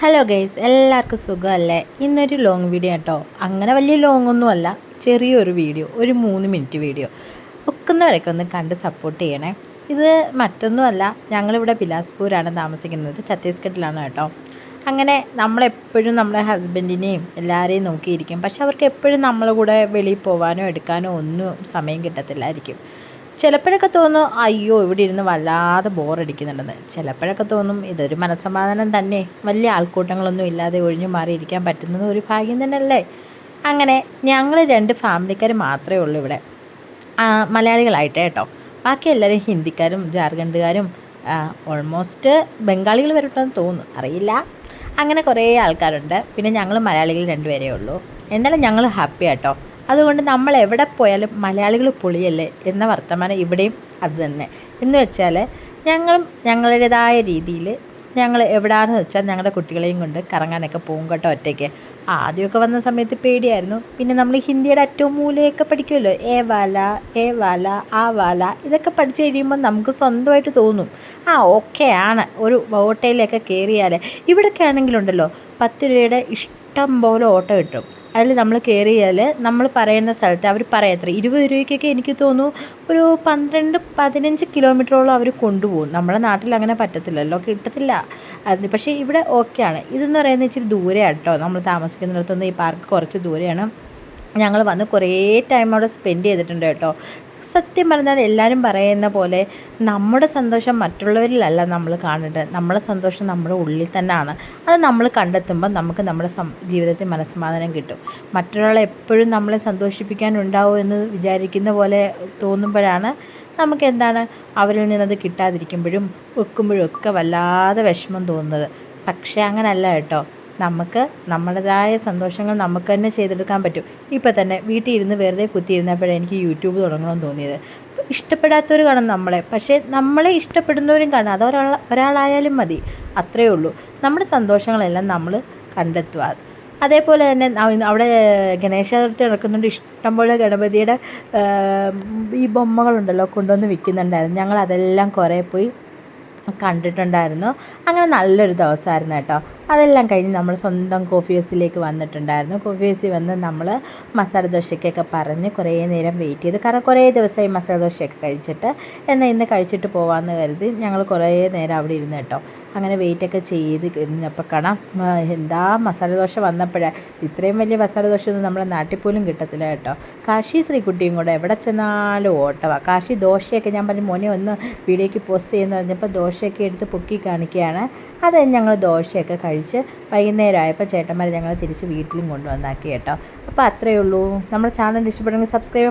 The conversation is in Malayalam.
ഹലോ ഗൈസ് എല്ലാവർക്കും സുഖമല്ലേ? ഇന്നൊരു ലോങ് വീഡിയോ കേട്ടോ അങ്ങനെ വലിയ ലോങ് ഒന്നും അല്ല ചെറിയൊരു വീഡിയോ ഒരു മൂന്ന് മിനിറ്റ് വീഡിയോ ഒക്കുന്നവരൊക്കെ ഒന്ന് കണ്ട് സപ്പോർട്ട് ചെയ്യണേ. ഇത് മറ്റൊന്നുമല്ല. ഞങ്ങളിവിടെ ബിലാസ്പൂരാണ് താമസിക്കുന്നത്. ഛത്തീസ്ഗഡിലാണ് കേട്ടോ. അങ്ങനെ നമ്മളെപ്പോഴും നമ്മുടെ ഹസ്ബൻഡിനെയും എല്ലാവരെയും നോക്കിയിരിക്കും. പക്ഷെ അവർക്ക് എപ്പോഴും നമ്മളെ കൂടെ വെളിയിൽ പോകാനോ എടുക്കാനോ ഒന്നും സമയം കിട്ടത്തില്ലായിരിക്കും. ചിലപ്പോഴൊക്കെ തോന്നും അയ്യോ ഇവിടെ ഇരുന്ന് വല്ലാതെ ബോറടിക്കുന്നുണ്ടെന്ന്. ചിലപ്പോഴൊക്കെ തോന്നും ഇതൊരു മനസ്സമാധാനം തന്നെ. വലിയ ആൾക്കൂട്ടങ്ങളൊന്നും ഇല്ലാതെ ഒഴിഞ്ഞു മാറിയിരിക്കാൻ പറ്റുന്നത് ഒരു ഭാഗ്യം തന്നെയല്ലേ? അങ്ങനെ ഞങ്ങൾ രണ്ട് ഫാമിലിക്കാർ മാത്രമേ ഉള്ളൂ ഇവിടെ. മലയാളികളായിട്ട് കേട്ടോ. ബാക്കി എല്ലാവരും ഹിന്ദിക്കാരും ജാർഖണ്ഡുകാരും ഓൾമോസ്റ്റ് ബംഗാളികൾ വരട്ടെന്ന് തോന്നുന്നു. അറിയില്ല. അങ്ങനെ കുറേ ആൾക്കാരുണ്ട്. പിന്നെ ഞങ്ങൾ മലയാളികൾ രണ്ടുപേരേ ഉള്ളൂ. എന്നാലും ഞങ്ങൾ ഹാപ്പി ആട്ടോ അതുകൊണ്ട് നമ്മൾ എവിടെ പോയാലും മലയാളികൾ പൊളിയല്ലേ എന്ന വർത്തമാനം ഇവിടെയും അത് തന്നെ. എന്ന് വെച്ചാൽ ഞങ്ങളും ഞങ്ങളുടേതായ രീതിയിൽ ഞങ്ങൾ എവിടെയാണെന്ന് വെച്ചാൽ ഞങ്ങളുടെ കുട്ടികളെയും കൊണ്ട് കറങ്ങാനൊക്കെ പോകും കേട്ടോ ഒറ്റയ്ക്ക്. ആദ്യമൊക്കെ വന്ന സമയത്ത് പേടിയായിരുന്നു. പിന്നെ നമ്മൾ ഹിന്ദിയുടെ ഏറ്റവും മൂലയൊക്കെ പഠിക്കുമല്ലോ. ഏ വാല ഏ വാല ആ വാല ഇതൊക്കെ പഠിച്ചു കഴിയുമ്പോൾ നമുക്ക് സ്വന്തമായിട്ട് തോന്നും. ആ ഓക്കെ ആണ് ഒരു ഓട്ടോയിലൊക്കെ കയറിയാൽ ഇവിടെയൊക്കെ ആണെങ്കിലുണ്ടല്ലോ പത്ത് രൂപയുടെ ഇഷ്ടം പോലെ ഓട്ടോ കിട്ടും. അതിൽ നമ്മൾ കയറിയാൽ നമ്മൾ പറയുന്ന സ്ഥലത്ത് അവർ പറയത്ര ഇരുപത് രൂപയ്ക്കൊക്കെ എനിക്ക് തോന്നുന്നു ഒരു പന്ത്രണ്ട് പതിനഞ്ച് കിലോമീറ്ററോളം അവർ കൊണ്ടുപോകും. നമ്മുടെ നാട്ടിൽ അങ്ങനെ പറ്റത്തില്ലല്ലോ കിട്ടത്തില്ല. അത് പക്ഷേ ഇവിടെ ഓക്കെയാണ്. ഇതെന്ന് പറയുന്നത് ഇച്ചിരി ദൂരെയാണ് കേട്ടോ. നമ്മൾ താമസിക്കുന്നിടത്തുനിന്ന് ഈ പാർക്ക് കുറച്ച് ദൂരെയാണ്. ഞങ്ങൾ വന്ന് കുറേ ടൈം അവിടെ സ്പെൻഡ് ചെയ്തിട്ടുണ്ട് കേട്ടോ. സത്യം പറഞ്ഞാൽ എല്ലാവരും പറയുന്ന പോലെ നമ്മുടെ സന്തോഷം മറ്റുള്ളവരിലല്ല നമ്മൾ കാണേണ്ടത്. നമ്മുടെ സന്തോഷം നമ്മുടെ ഉള്ളിൽ തന്നെയാണ്. അത് നമ്മൾ കണ്ടെത്തുമ്പോൾ നമുക്ക് നമ്മുടെ ജീവിതത്തിൽ മനസ്സമാധാനം കിട്ടും. മറ്റൊരാളെ എപ്പോഴും നമ്മളെ സന്തോഷിപ്പിക്കാനുണ്ടാവും എന്ന് വിചാരിക്കുന്ന പോലെ തോന്നുമ്പോഴാണ് നമുക്ക് എന്താണ്? അവരിൽ നിന്നത് കിട്ടാതിരിക്കുമ്പോഴും വെക്കുമ്പോഴും ഒക്കെ വല്ലാതെ വിഷമം തോന്നുന്നത്. പക്ഷേ അങ്ങനല്ല കേട്ടോ. നമുക്ക് നമ്മുടേതായ സന്തോഷങ്ങൾ നമുക്ക് തന്നെ ചെയ്തെടുക്കാൻ പറ്റും. ഇപ്പം തന്നെ വീട്ടിൽ ഇരുന്ന് വെറുതെ കുത്തിയിരുന്നപ്പോഴേ എനിക്ക് യൂട്യൂബ് തുടങ്ങണമെന്ന് തോന്നിയത്. ഇഷ്ടപ്പെടാത്തവർ കാണും നമ്മളെ. പക്ഷേ നമ്മളെ ഇഷ്ടപ്പെടുന്നവരും കാണും. അത് ഒരാൾ ഒരാളായാലും മതി. അത്രയേ ഉള്ളൂ. നമ്മുടെ സന്തോഷങ്ങളെല്ലാം നമ്മൾ കണ്ടെത്തുക. അതേപോലെ തന്നെ അവിടെ ഗണേശ ചതുർത്ഥി നടക്കുന്നുണ്ട്. ഇഷ്ടംപോലെ ഗണപതിയുടെ ഈ ബൊമ്മകളുണ്ടല്ലോ കൊണ്ടുവന്ന് വിൽക്കുന്നുണ്ടായിരുന്നു. ഞങ്ങൾ അതെല്ലാം കുറേ പോയി കണ്ടിട്ടുണ്ടായിരുന്നു. അങ്ങനെ നല്ലൊരു ദിവസമായിരുന്നു കേട്ടോ. അതെല്ലാം കഴിഞ്ഞ് നമ്മൾ സ്വന്തം കോഫി ഹൗസിലേക്ക് വന്നിട്ടുണ്ടായിരുന്നു. കോഫി ഹൗസിൽ വന്ന് നമ്മൾ മസാല ദോശയ്ക്കൊക്കെ പറഞ്ഞ് കുറേ നേരം വെയിറ്റ് ചെയ്ത്. കാരണം കുറേ ദിവസമായി മസാല ദോശയൊക്കെ കഴിച്ചിട്ട്. എന്നാൽ ഇന്ന് കഴിച്ചിട്ട് പോകാമെന്ന് കരുതി ഞങ്ങൾ കുറേ നേരം അവിടെ ഇരുന്ന് കേട്ടോ. അങ്ങനെ വെയിറ്റൊക്കെ ചെയ്ത് ഇരുന്നപ്പോൾ കാണാം എന്താ മസാല ദോശ വന്നപ്പോഴേ. ഇത്രയും വലിയ മസാല ദോശ ഒന്നും നമ്മുടെ നാട്ടിൽ പോലും കിട്ടത്തില്ല കേട്ടോ. കാശി ശ്രീകുട്ടിയും കൂടെ എവിടെ ചെന്നാലും ഓട്ടവാ. കാശി ദോശയൊക്കെ ഞാൻ പറഞ്ഞു മോനെ ഒന്ന് വീഡിയോയ്ക്ക് പോസ്റ്റ് ചെയ്യുന്ന പറഞ്ഞപ്പോൾ ദോശയൊക്കെ എടുത്ത് പൊക്കി കാണിക്കുകയാണ്. അത് ഞങ്ങൾ ദോശയൊക്കെ കഴിച്ച് വൈകുന്നേരം ആയപ്പോൾ ചേട്ടന്മാർ ഞങ്ങൾ തിരിച്ച് വീട്ടിലും കൊണ്ടുവന്നാക്കി കേട്ടോ. അപ്പോൾ അത്രയേ ഉള്ളൂ. നമ്മുടെ ചാനൽ ഇഷ്ടപ്പെടുമെങ്കിൽ സബ്സ്ക്രൈബ്